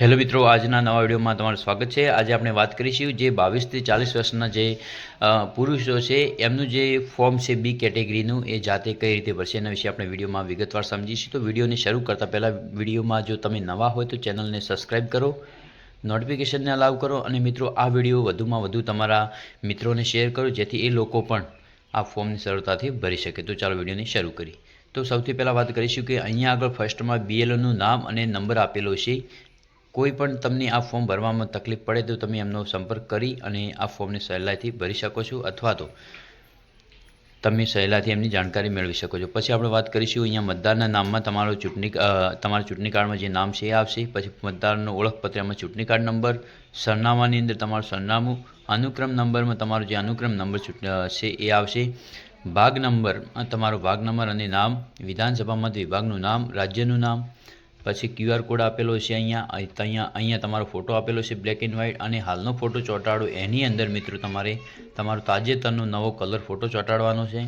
Hello મિત્રો, આજના નવા વિડીયોમાં તમારું સ્વાગત છે. આજે આપણે વાત કરીશું જે બાવીસથી ચાલીસ વર્ષના જે પુરુષો છે, એમનું જે ફોર્મ છે બી કેટેગરીનું એ જાતે કઈ રીતે ભરશે એના વિશે આપણે વિડીયોમાં વિગતવાર સમજીશું. તો વિડીયોને શરૂ કરતાં પહેલાં વિડીયોમાં જો તમે નવા હોય તો ચેનલને સબસ્ક્રાઈબ કરો નોટિફિકેશનને અલાવ કરો અને મિત્રો, આ વીડિયો વધુમાં વધુ તમારા મિત્રોને શેર કરો, જેથી એ લોકો પણ આ ફોર્મની સરળતાથી ભરી શકે. તો ચાલો વિડીયોને શરૂ કરી તો સૌથી પહેલાં વાત કરીશું કે અહીંયા આગળ ફર્સ્ટમાં બીએલઓનું નામ અને નંબર આપેલો છે. કોઈ પણ તમને આ ફોર્મ ભરવામાં તકલીફ પડે તો તમે એમનો સંપર્ક કરી અને આ ફોર્મને સહેલાઈથી ભરી શકો છો અથવા તો તમે સહેલાઈથી એમની જાણકારી મેળવી શકો છો. પછી આપણે વાત કરીશું અહીંયા મતદારના નામમાં તમારો ચૂંટણી તમારા ચૂંટણી કાર્ડમાં જે નામ છે એ આવશે. પછી મતદારનો ઓળખપત્ર, એમાં ચૂંટણી કાર્ડ નંબર, સરનામાની અંદર તમારું સરનામું, અનુક્રમ નંબરમાં તમારો જે અનુક્રમ નંબર છે એ આવશે. ભાગ નંબર તમારો ભાગ નંબર અને નામ વિધાનસભા મત વિભાગનું નામ, રાજ્યનું નામ પછી ક્યુઆર કોડ આપેલો છે અહીંયા અહીંયા અહીંયા તમારો ફોટો આપેલો છે બ્લેક એન્ડ વ્હાઇટ અને હાલનો ફોટો ચોંટાડો. એની અંદર મિત્રો તમારે, તમારો તાજેતરનો નવો કલર ફોટો ચોંટાડવાનો છે.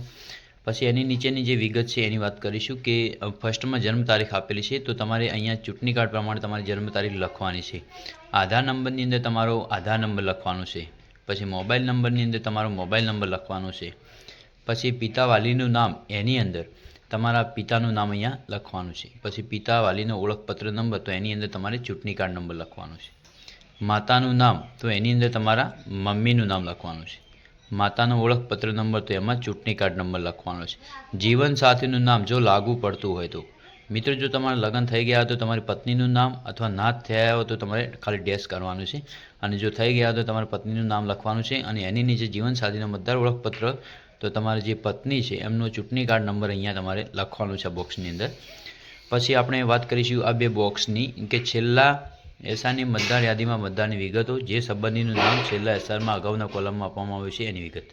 પછી એની નીચેની જે વિગત છે એની વાત કરીશું કે ફર્સ્ટમાં જન્મ તારીખ આપેલી છે, તો તમારે અહીંયા ચૂંટણી કાર્ડ પ્રમાણે તમારી જન્મ તારીખ લખવાની છે. આધાર નંબરની અંદર તમારો આધાર નંબર લખવાનો છે. પછી મોબાઈલ નંબરની અંદર તમારો મોબાઈલ નંબર લખવાનો છે. પછી પિતા વાલીનું નામ એની અંદર. તમારા પિતાનું નામ અહીંયા લખવાનું છે. પછી પિતા વાલીનો ઓળખપત્ર નંબર, તો એની અંદર તમારે ચૂંટણી કાર્ડ નંબર લખવાનો છે. માતાનું નામ, તો એની અંદર તમારા મમ્મીનું નામ લખવાનું છે. માતાનો ઓળખપત્ર નંબર, તો એમાં ચૂંટણી કાર્ડ નંબર લખવાનો છે. જીવનસાથીનું નામ જો લાગુ પડતું હોય તો. મિત્રો, જો તમારા લગ્ન થઈ ગયા તો તમારી પત્નીનું નામ અથવા નાથ થયા હોય તો તમારે ખાલી ડેશ કરવાનું છે. અને જો થઈ ગયા તો તમારી પત્નીનું નામ લખવાનું છે અને એની નીચે જીવનસાથીનો મતદાર ઓળખપત્ર તો તમારી જે પત્ની છે, એમનો ચૂંટણી કાર્ડ નંબર અહીંયા તમારે લખવાનું છે બોક્સની અંદર. પછી આપણે વાત કરીશું આ બે બોક્સની કે છેલ્લા એસાની મતદાર યાદીમાં મતદારની વિગતો, જે સંબંધીનું નામ છેલ્લા એસઆરમાં અગાઉના કોલમમાં આપવામાં આવ્યું છે, એની વિગત.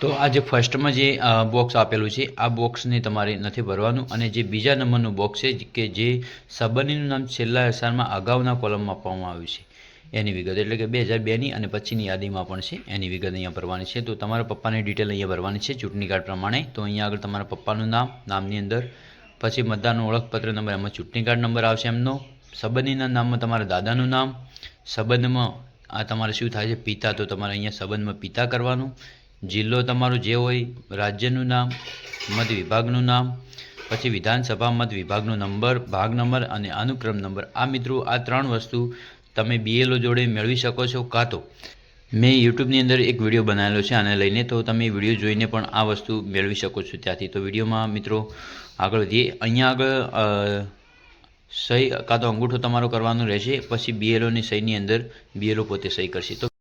તો આ જે ફર્સ્ટમાં જે બોક્સ આપેલું છે, આ બોક્સને તમારે નથી ભરવાનું અને જે બીજા નંબરનું બોક્સ છે, કે જે સંબંધીનું નામ છેલ્લા એસઆરમાં અગાઉના કોલમમાં આપવામાં આવ્યું છે. એની વિગત. એટલે કે બે હજાર બેની અને પછીની યાદીમાં પણ છે એની વિગત અહીંયા ભરવાની છે. તો તમારા પપ્પાની ડિટેલ અહીંયા ભરવાની છે ચૂંટણી કાર્ડ પ્રમાણે. તો અહીંયા આગળ તમારા પપ્પાનું નામ, નામની અંદર. પછી મતદારનો ઓળખપત્ર નંબર, એમાં ચૂંટણી કાર્ડ નંબર આવશે એમનો. સંબંધીના નામમાં તમારા દાદાનું નામ. સંબંધમાં આ તમારે શું થાય છે? પિતા. તો તમારે અહીંયા સંબંધમાં પિતા કરવાનું. જિલ્લો તમારો જે હોય, રાજ્યનું નામ, મત વિભાગનું નામ. પછી વિધાનસભા મત વિભાગનો નંબર, ભાગ નંબર અને અનુક્રમ નંબર. આ મિત્રો, આ ત્રણ વસ્તુ તમે બીએલઓ જોડે મેળવી શકો છો કાં તો. મેં યુટ્યુબની અંદર એક વીડિયો બનાવેલો છે, આને લઈને તો તમે વીડિયો જોઈને પણ આ વસ્તુ મેળવી શકો છો ત્યાંથી. તો વિડીયોમાં મિત્રો આગળ વધીએ. અહીંયા આગળ સહી, કાં તો અંગૂઠો તમારો કરવાનો રહેશે, પછી બીએલઓની સહીની અંદર બીએલઓ પોતે સહી કરશે. તો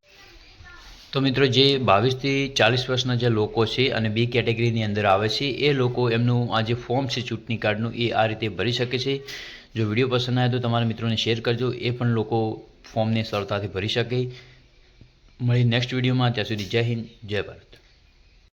તો મિત્રો જે બાવીસથી ચાલીસ વર્ષના જે લોકો છે અને બી કેટેગરીની અંદર આવે છે, એ લોકો એમનું આ જે ફોર્મ છે ચૂંટણી કાર્ડનું, એ આ રીતે ભરી શકે છે. જો વીડિયો પસંદ આવે તો તમારા મિત્રોને શેર કરજો, એ પણ લોકો ફોર્મને સરળતાથી ભરી શકે. મળી નેક્સ્ટ વિડીયોમાં, ત્યાં સુધી જય હિન્દ, જય ભારત.